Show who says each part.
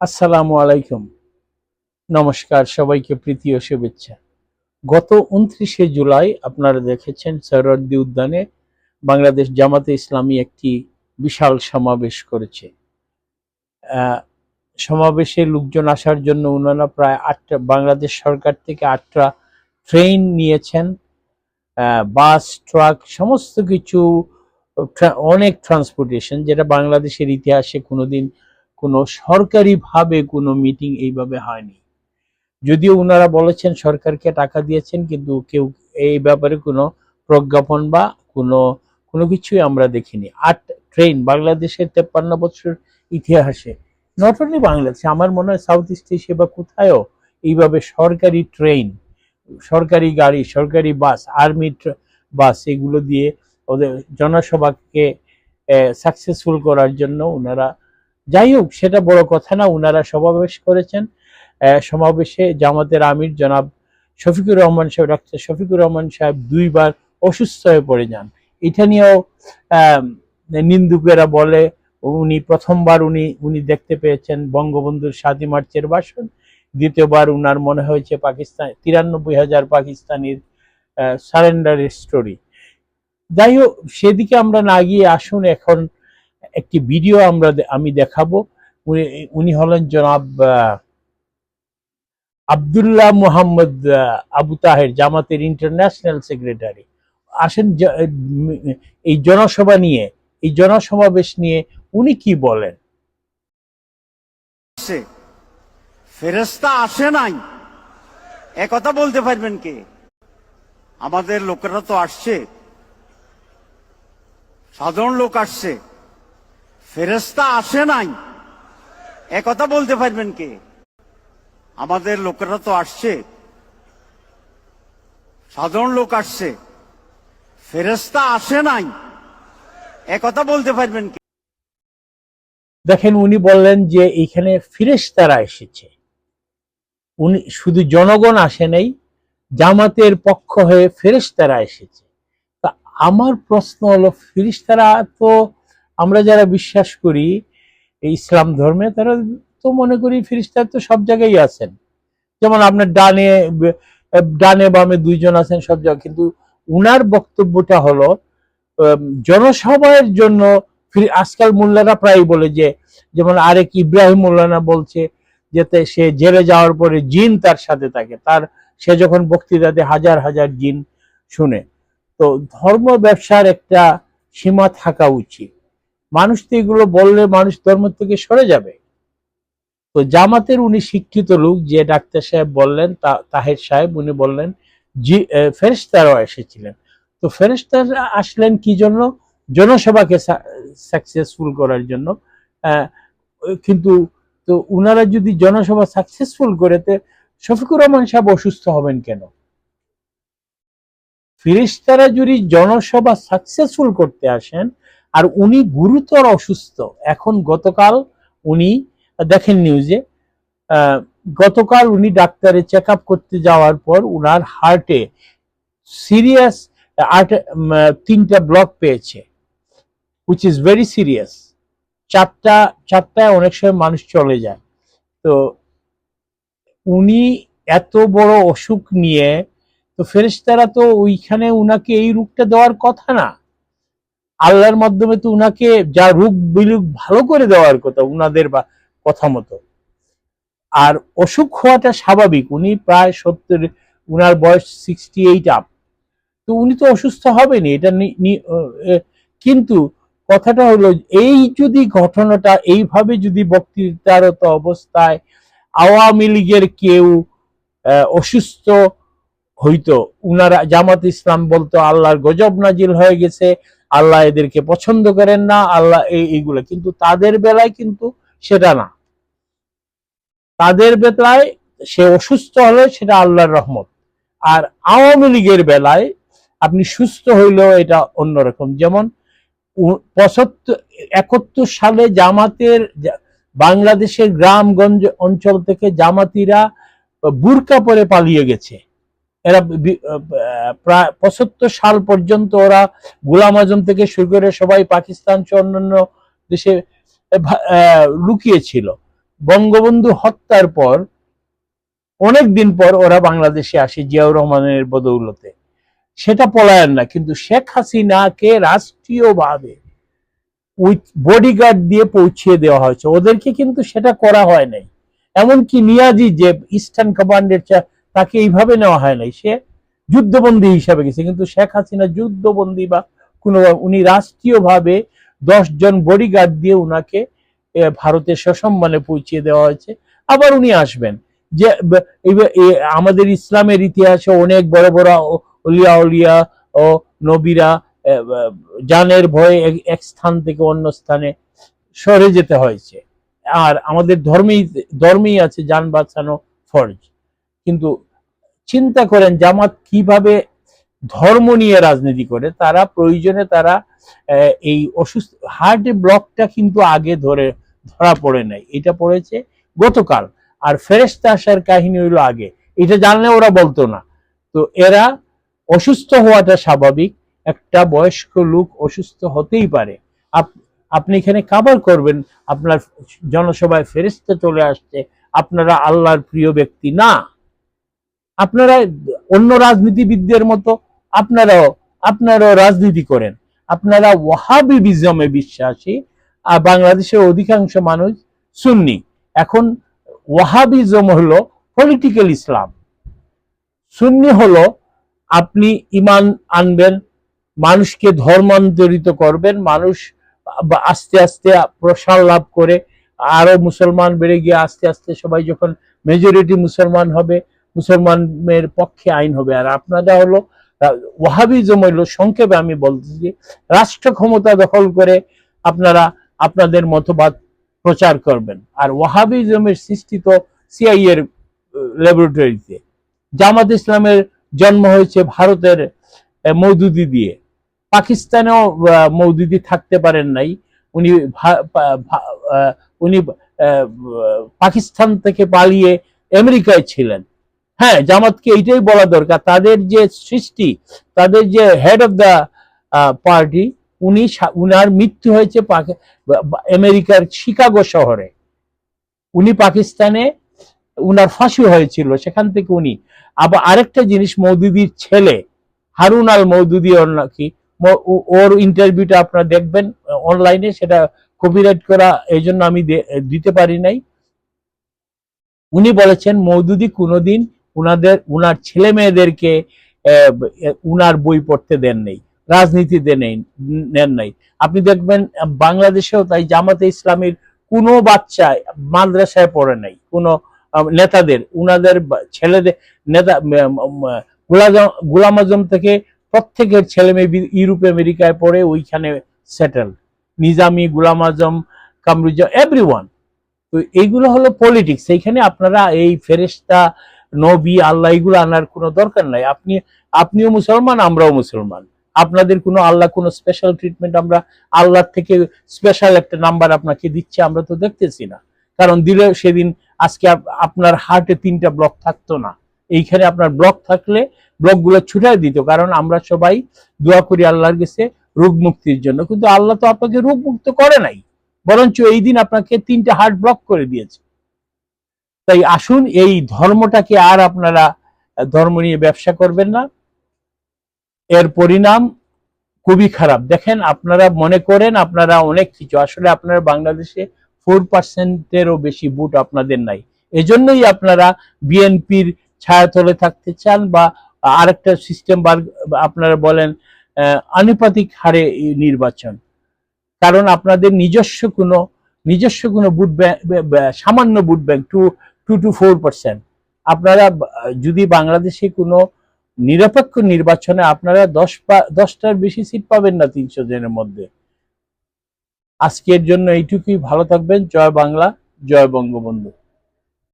Speaker 1: আসসালামু আলাইকুম। নমস্কার, সবাইকে প্রীতি ও শুভেচ্ছা। গত উনত্রিশে জুলাই আপনারা দেখেছেন সৈরদ্দি উদ্যানে বাংলাদেশ জামাতে ইসলামী একটি বিশাল সমাবেশ করেছে। সমাবেশে লোকজন আসার জন্য ওনারা প্রায় আটটা, বাংলাদেশ সরকার থেকে আটটা ট্রেন নিয়েছেন। বাস, ট্রাক, সমস্ত কিছু অনেক ট্রান্সপোর্টেশন যেটা বাংলাদেশের ইতিহাসে কোনোদিন কোনো সরকারিভাবে কোনো মিটিং এইভাবে হয়নি। যদিও ওনারা বলেছেন সরকারকে টাকা দিয়েছেন, কিন্তু কেউ এই ব্যাপারে কোনো প্রজ্ঞাপন বা কোনো কোনো কিছুই আমরা দেখিনি। আট ট্রেন বাংলাদেশের তেপ্পান্ন বছর ইতিহাসে নট অনলি বাংলাদেশে, আমার মনে হয় সাউথ ইস্ট এশিয়া বা কোথায়ও এইভাবে সরকারি ট্রেন সরকারি গাড়ি, সরকারি বাস আর্মি বাস এগুলো দিয়ে ওদের জনসভাকে সাকসেসফুল করার জন্য ওনারা যাই হোক সেটা বড় কথা না ওনারা সমাবেশ করেছেন। সমাবেশে জামাতের আমির জনাব শফিকুর রহমান সাহেব, ডাক্তার শফিকুর রহমান সাহেব দুইবার অসুস্থ হয়ে পড়ে যান। এটা নিয়েও নিন্দুকেরা বলে, উনি প্রথমবার উনি উনি দেখতে পেয়েছেন বঙ্গবন্ধুর সাতই মার্চের ভাষণ। দ্বিতীয়বার উনার মনে হয়েছে পাকিস্তান, তিরানব্বই হাজার পাকিস্তানির সারেন্ডারের স্টোরি যাই হোক সেদিকে আমরা না গিয়ে আসুন, এখন একটি ভিডিও আমরা আমি দেখাবো। উনি হলেন জনাব আব্দুল্লাহ মুহাম্মদ আবু তাহের, জামাতের ইন্টারন্যাশনাল সেক্রেটারি। আসেন এই জনসভা নিয়ে, এই জনসমাবেশ নিয়ে উনি কি বলেন?
Speaker 2: ফেরেস্তা আসে নাই। একথা বলতে পারবেন কে? আমাদের লোকেরা তো আসছে। সাধারণ লোক আসছে। ফেরেস্তা আসে নাই। একথা বলতে পারবেন কে? আমাদের লোকেরা তো আসছে। সাধারণ লোক আসছে। ফেরেস্তা আসে নাই। একথা বলতে পারবেন কে?
Speaker 1: দেখেন, উনি বললেন যে এখানে ফিরেশতারা এসেছে। উনি শুধু জনগণ আসে নাই, জামাতের পক্ষ হয়ে ফেরেশতারা এসেছে। তা আমার প্রশ্ন হলো ফিরিস্তারা তো আমরা যারা বিশ্বাস করি এই ইসলাম ধর্মে, তারা তো মনে করি ফিরিস্তার তো সব জায়গায় আছেন। যেমন আপনার ডানে ডানে বামে দুইজন আছেন সব জায়গায়, কিন্তু উনার বক্তব্যটা হলো জনসভার জন্য আজকাল মোল্লারা প্রায় বলে যে, যেমন আরেক ইব্রাহিম মোল্লানা বলছে যেতে সে জেলে যাওয়ার পরে জিন তার সাথে থাকে, তার, সে যখন বক্তৃতাতে হাজার হাজার জিন শুনে। তো ধর্ম ব্যবসার একটা সীমা থাকা উচিত। মানুষ তো এগুলো বললে মানুষ ধর্ম থেকে সরে যাবে। তো জামাতের উনি শিক্ষিত লোক, যে ডাক্তার সাহেব বললেন তাহের সাহেব উনি বললেন, জি এসেছিলেন। তো ফেরেস্তারা আসলেন কি জন্য? জনসভাকে সাকসেসফুল করার জন্য। কিন্তু তো উনারা যদি জনসভা সাকসেসফুল করে, তে শফিকুর রহমান সাহেব অসুস্থ হবেন কেন? ফিরিস্তারা যদি জনসভা সাকসেসফুল করতে আসেন আর উনি গুরুতর অসুস্থ। এখন গতকাল উনি, দেখেন নিউজে গতকাল উনি ডাক্তারে চেক করতে যাওয়ার পর উনার হার্টে সিরিয়াস তিনটা ব্লক পেয়েছে উইচ ইজ ভেরি সিরিয়াস চারটা, চারটায় অনেক সময় মানুষ চলে যায়। তো উনি এত বড় অসুখ নিয়ে, তো ফেরেশতারা তো ওইখানে উনাকে এই রূপটা দেওয়ার কথা না। আল্লাহর মাধ্যমে তো উনাকে যা রূপ বিলুক ভালো করে দেওয়ার কথা, উনাদের বা কথা মতো। আর অসুখ হওয়াটা স্বাভাবিক, উনি প্রায় সত্তর, উনার বয়স সিক্সটি এইট আপ তো উনি তো অসুস্থ হবেনি, এটা কিন্তু কথাটা হলো, এই যদি ঘটনাটা এইভাবে যদি বক্তৃতারত অবস্থায় আওয়ামী লীগের কেউ অসুস্থ হইতো, উনারা জামাত ইসলাম বলতো, আল্লাহর গজব নাজিল হয়ে গেছে আল্লাহ এদেরকে পছন্দ করেন না, আল্লাহ এই এইগুলো। কিন্তু তাদের বেলায় কিন্তু সেটা না। তাদের বেলায় সে অসুস্থ হলে সেটা আল্লাহর রহমত। আর আওয়ামী লীগের বেলায় আপনি সুস্থ হইলেও এটা অন্যরকম। যেমন পঁচাত্তর, একাত্তর সালে জামাতের বাংলাদেশের গ্রামগঞ্জ অঞ্চল থেকে জামাতিরা বুরকা পরে পালিয়ে গেছে। এরা প্রায় পঁচাত্তর সাল পর্যন্ত ওরা গোলাম আজম থেকে শুরু করে সবাই পাকিস্তান সহ অন্যান্য দেশে লুকিয়েছিল। বঙ্গবন্ধু হত্যার পর, অনেক দিন পর ওরা বাংলাদেশে আসে জিয়াউর রহমানের বদৌলতে। সেটা পলায়ন না, কিন্তু শেখ হাসিনাকে রাষ্ট্রীয়ভাবে বডিগার্ড দিয়ে পৌঁছিয়ে দেওয়া হয়েছে। ওদেরকে কিন্তু সেটা করা হয় নাই। এমনকি নিয়াজি যে ইস্টার্ন কমান্ডের তাকে এইভাবে নেওয়া হয় নাই। সে যুদ্ধবন্দী হিসাবে গেছে। কিন্তু শেখ হাসিনা যুদ্ধবন্দী বা কোনো উনি রাষ্ট্রীয়ভাবে দশজন বডিগার্ড দিয়ে উনাকে ভারতে সসম্মানে পৌঁছিয়ে দেওয়া হয়েছে। আবার উনি আসবেন। যে আমাদের ইসলামের ইতিহাসে অনেক বড় বড় ও- অলিয়া ও নবীরা জানের ভয়ে এক স্থান থেকে অন্য স্থানে সরে যেতে হয়েছে। আর আমাদের ধর্মেই ধর্মেই আছে যান বাঁচানো ফরজ। কিন্তু চিন্তা করেন জামাত কীভাবে ধর্ম নিয়ে রাজনীতি করে, তারা প্রয়োজনে তারা এই অসুস্থ হার্টের ব্লকটা কিন্তু আগে ধরে, ধরা পড়ে নাই। এটা পড়েছে গতকাল। আর ফেরেস্তা আসার কাহিনী হইল আগে। এটা জানলে ওরা বলতো না। তো এরা অসুস্থ হওয়াটা স্বাভাবিক। একটা বয়স্ক লোক অসুস্থ হতেই পারে। আপ- আপনি এখানে কাবার করবেন, আপনার জনসভায় ফেরেস্তা চলে আসছে, আপনারা আল্লাহর প্রিয় ব্যক্তি না। আপনারা অন্য রাজনীতিবিদদের মতো আপনারাও আপনারাও রাজনীতি করেন। আপনারা ওয়াহাবিজমে বিশ্বাসী, আর বাংলাদেশের অধিকাংশ মানুষ সুন্নি। এখন ওয়াহাবিজম হলো পলিটিক্যাল ইসলাম সুন্নি হলো আপনি ইমান আনবেন, মানুষকে ধর্মান্তরিত করবেন, মানুষ আস্তে আস্তে প্রসার লাভ করে, আরও মুসলমান বেড়ে গিয়ে আস্তে আস্তে সবাই যখন মেজরিটি মুসলমান হবে মুসলমানের পক্ষে আইন হবে। আর আপনারা হলো ওয়াহাবিজম হইল সংক্ষেপে আমি বলতেছি রাষ্ট্র ক্ষমতা দখল করে আপনারা আপনাদের মতবাদ প্রচার করবেন। আর ওয়াহাবিজমের সৃষ্টি তো সিআই এর ল্যাবরেটরিতে জামাত ইসলামের জন্ম হয়েছে ভারতের মৌদুদি দিয়ে। পাকিস্তানেও মৌদুদি থাকতে পারেন নাই। উনি উনি পাকিস্তান থেকে পালিয়ে আমেরিকায় ছিলেন। হ্যাঁ জামাতকে এইটাই বলা দরকার। তাদের যে সৃষ্টি, তাদের যে হেড অফ দ্য পার্টি উনি উনার মৃত্যু হয়েছে আমেরিকার শিকাগো শহরে। উনি পাকিস্তানে উনার ফাঁসি হয়েছিল, সেখান থেকে উনি। আবার আরেকটা জিনিস, মৌদুদির ছেলে, হারুন আল মৌদুদি ওর নাকি ওর ইন্টারভিউটা আপনারা দেখবেন অনলাইনে সেটা কপিরাইট করা, এই জন্য আমি দিতে পারি নাই। উনি বলেছেন, মৌদুদি কোনোদিন উনাদের, উনার ছেলে মেয়েদেরকে উনার বই পড়তে দেন নেই রাজনীতিতে নেই, নেন নাই। আপনি দেখবেন, বাংলাদেশেও তাই জামাতে ইসলামের কোনো বাচ্চা মাদ্রাসায় পড়ে নাই, কোনো নেতাদের, উনাদের ছেলেদের, নেতা গোলাম আজম থেকে প্রত্যেকের ছেলে মেয়ে ইউরোপ, আমেরিকায় পড়ে, ওইখানে সেটেল। নিজামি, গোলাম আজম কামরুজ এভরি তো এইগুলো হলো পলিটিক্স, এইখানে আপনারা এই ফেরেশতা নবী, আল্লাহ, এগুলো আনার কোনো দরকার নাই। আপনি, আপনিও মুসলমান, আমরাও মুসলমান। আপনাদের কোনো, আল্লাহ, কোনো স্পেশাল ট্রিটমেন্ট আমরা আল্লাহর থেকে স্পেশাল একটা নাম্বার আপনাকে দিচ্ছে, আমরা তো দেখতেছি না। কারণ দিলে সেদিন আজকে আপনার হার্টে তিনটা ব্লক থাকতো না। এইখানে আপনার ব্লক থাকলে ব্লকগুলো ছুটাই দিত। কারণ আমরা সবাই দোয়া করি আল্লাহর কাছে রোগ মুক্তির জন্য। কিন্তু আল্লাহ তো আপনাকে রোগ মুক্ত করে নাই। বরঞ্চ এই দিন আপনাকে তিনটা হার্ট ব্লক করে দিয়েছে। তাই আসুন, এই ধর্মটাকে আর আপনারা ধর্ম নিয়ে ব্যবসা করবেন না। এর পরিণাম খুবই খারাপ। দেখেন, আপনারা মনে করেন আপনারা অনেক কিছু। আসলে আপনারা বাংলাদেশে ফোর পার্সেন্টেরও বেশি ভোট আপনাদের নাই। এজন্যই আপনারা বিএনপির ছায়াতলে থাকতে চান বা আরেকটা সিস্টেম আপনারা বলেন আনুপাতিক হারে নির্বাচন। কারণ আপনাদের নিজস্ব কোনো নিজস্ব কোনো বুট ব্যাংক, সামান্য বুট bank two two two four percent আপনারা যদি বাংলাদেশে কোনো নিরপেক্ষ নির্বাচনে আপনারা দশ দশটার বেশি সিট পাবেন না তিনশো জনের মধ্যে। আজকের জন্য এইটুকুই। ভালো থাকবেন। জয় বাংলা, জয় বঙ্গবন্ধু।